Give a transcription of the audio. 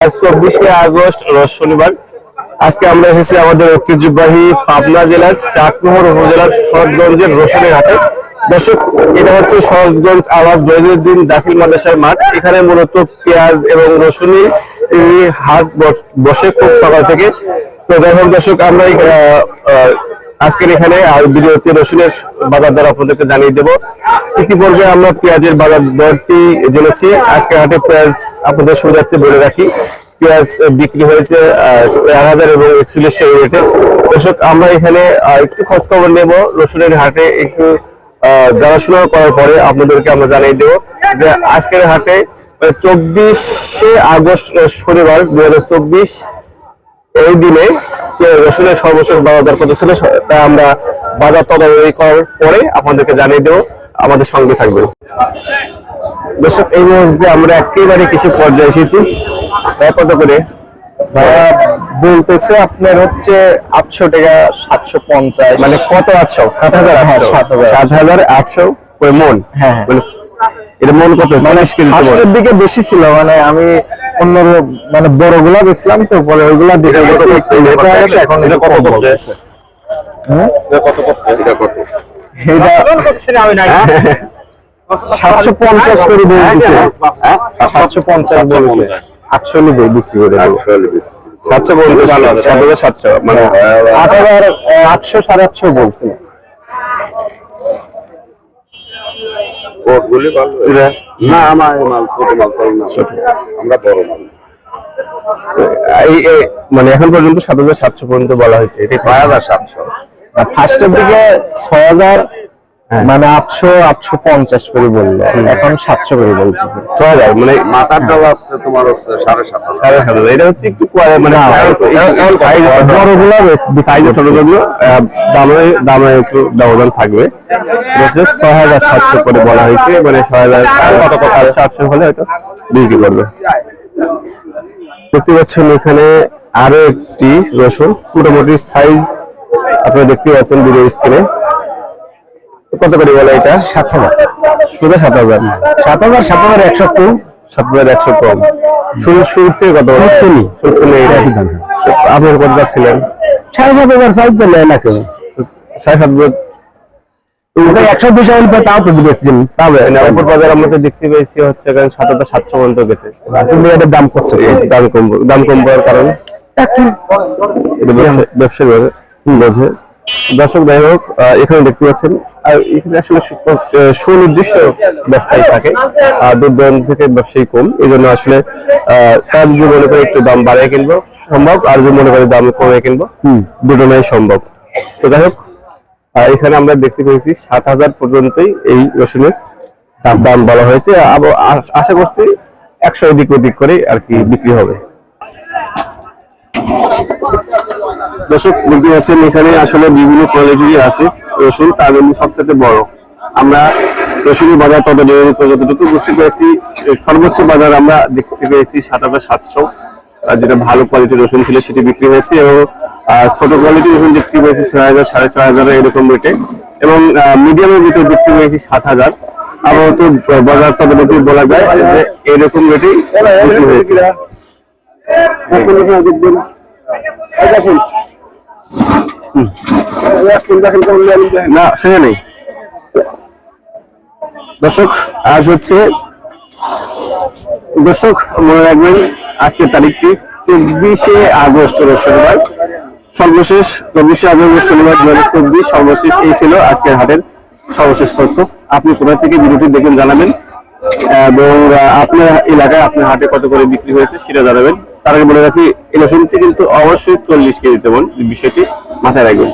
আজ চব্বিশে আগস্ট রোজ শনিবার। আজকে আমরা এসেছি আমাদের ঐতিহ্যবাহী পাবনা জেলার চাটমোহর উপজেলার সহজগঞ্জের রসুনের হাটে। দর্শক, এটা হচ্ছে সহজগঞ্জ আওয়াজ রহিউদ্দিন দাখিল মাদ্রাসার মাঠ। এখানে মূলত পেঁয়াজ এবং রসুনের হাট বস- খুব সকাল থেকে। তো যাই দর্শক, আমরা আজকের এখানে আর রসুনের বাজার দর আপনাদেরকে জানিয়ে দেবো। ইতিপূর্বে আমরা পেঁয়াজের বাজার দরটি জেনেছি। আজকে হাটে পেঁয়াজ আপনাদের সুবিধার্থে বলে রাখি, পেঁয়াজ বিক্রি হয়েছে চার হাজার এবং একচল্লিশশো রেটে। দর্শক, আমরা এখানে একটু খোঁজ খবর নেব রসুনের হাটে একটু জানাশোনা করার পরে আপনাদেরকে আমরা জানিয়ে দেবো যে আজকের হাটে চব্বিশে আগস্ট শনিবার দুই হাজার চব্বিশ এই দিনে রসুনের সর্বশেষ বাজার কত ছিল তা আমরা বাজার তদারকি করার পরে আপনাদেরকে জানিয়ে দেবো। আমাদের সঙ্গে থাকবেন। দর্শক এই মুহূর্তে আমরা একেবারে কিছু পর্যায়ে এসেছি। কত করে ভাইয়া বলতেছে আপনার হচ্ছে আটশো টাকা সাতশো পঞ্চাশ। মানে কত আটশো? সাত হাজার হ্যাঁ, আটশো। সাত হাজার। আটশো? মন? হ্যাঁ, হ্যাঁ। মানে এটা মন কত? মানে ফার্স্টের দিকে বেশি ছিল মানে আমি অন্য মানে বড়গুলা বেছিলাম তো পরে ওইগুলা দেখে এটা হয়ে এখন এটা কত? বলতেছে। হুম? কত করতে এটা কত? সাতশো পঞ্চাশ করে বলতেছে হ্যাঁ? সাতশো পঞ্চাশ বলেছে আটশো নব্বই বিক্রি করে সাতশো বলতে সাতশো মানে আট হাজার আটশো সাড়ে আটশো বলছে। ভালো না আমার মাল ছোট মাল চাই না। আমরা বড় মাল। এই মানে এখন পর্যন্ত সাত হাজার সাতশো পর্যন্ত বলা হয়েছে এটি ছয় হাজার সাতশো। ফার্স্টের দিকে ছয় হাজার। মানে আটশো আটশো পঞ্চাশ করে বলল। এখন সাতশো করে বলতেছে। ছয় হাজার মানে মাথার ডাল আছে তোমার সাড়ে সাত সাড়ে সাত এটা হচ্ছে একটু মানে সাইজ বড়গুলো সাইজে ছোট আহ, দামে দামে একটু ব্যবধান থাকবে। ছয় হাজার সাতশো করে বলা হয়েছে মানে ছয় হাজার সাড়ে সাতশো হলে হয়তো বিক্রি করবে। দেখতে পাচ্ছেন এখানে আরও একটি রসুন মোটামুটি সাইজ আপনারা দেখতে পাচ্ছেন ভিডিও স্ক্রিনে কত করে বলে এটা? সাত হাজার। শুধু সাত হাজার সাত হাজার সাত হাজার একশো টু সাত হাজার একশো কম। শুরু শুরু থেকে কত সত্তরই সত্তরই আপনার কত যাচ্ছিলেন সাড়ে সাত হাজার সাইজ তো নেয় না কেউ। সাড়ে সাত হাজার একশো দুশো হলে তাও তো দিবেছিলেন তবে অপর বাজার আমরা তো দেখতে পেয়েছি হচ্ছে কারণ সাত হাজার সাতশো পর্যন্ত গেছে। কিন্তু এটার দাম করছে। দাম কম দাম কম কারণে। ব্যবসা-। বোঝে দর্শক যাই হোক এখানে দেখতে পাচ্ছেন আর এখানে আসলে সুনির্দিষ্ট ব্যবসায়ী থাকে আর দূর দূরান্ত থেকে ব্যবসায়ী কম। এই জন্য আসলে আহ, তারা যদি মনে করে একটু দাম বাড়িয়ে কিনবো সম্ভব আর যদি মনে করে দাম কমে কিনবো দুটো নয় সম্ভব। তো যাই হোক এখানে আমরা দেখতে পেয়েছি সাত হাজার পর্যন্তই এই রসুনের দাম দাম বলা হয়েছে। আশা করছি একশো এদিক ওদিক করে আর কি বিক্রি হবে। দর্শক দেখতে পাচ্ছেন এখানে আসলে বিভিন্ন কোয়ালিটির আছে। রসুন তার মধ্যে সবচেয়ে বড়। আমরা রসুনের বাজার তত যতটুকু বুঝতে পেরেছি। সর্বোচ্চ বাজার আমরা দেখতে পেয়েছি সাত হাজার সাতশো। যেটা ভালো কোয়ালিটির রসুন ছিল সেটি বিক্রি হয়েছে এবং ছোট কোয়ালিটির রসুন বিক্রি হয়েছে ছয় হাজার, সাড়ে ছয় হাজার এরকম রেটে এবং মিডিয়ামের ভিতরে বিক্রি হয়েছে সাত হাজার। আবার তো বাজার তদারকি বলা যায় যে এরকম রেটেই বিক্রি হয়েছে। না, শুনে নেই। দর্শক, আজ হচ্ছে, দর্শক, মনে রাখবেন আজকের তারিখটি চব্বিশে আগস্ট শনিবার। সর্বশেষ চব্বিশে আগস্ট শনিবার দু হাজার চব্বিশ। সর্বশেষ এই ছিল আজকের হাটের সর্বশেষ তথ্য। আপনি কোথা থেকে ভিডিওটি দেখুন জানাবেন। এবং আপনার এলাকায় আপনার হাটে কত করে বিক্রি হয়েছে সেটা জানাবেন। তার আগে বলে রাখি এই কিন্তু অবশ্যই চল্লিশ কেজি তেমন বিষয়টি। মাথায় রাখবেন।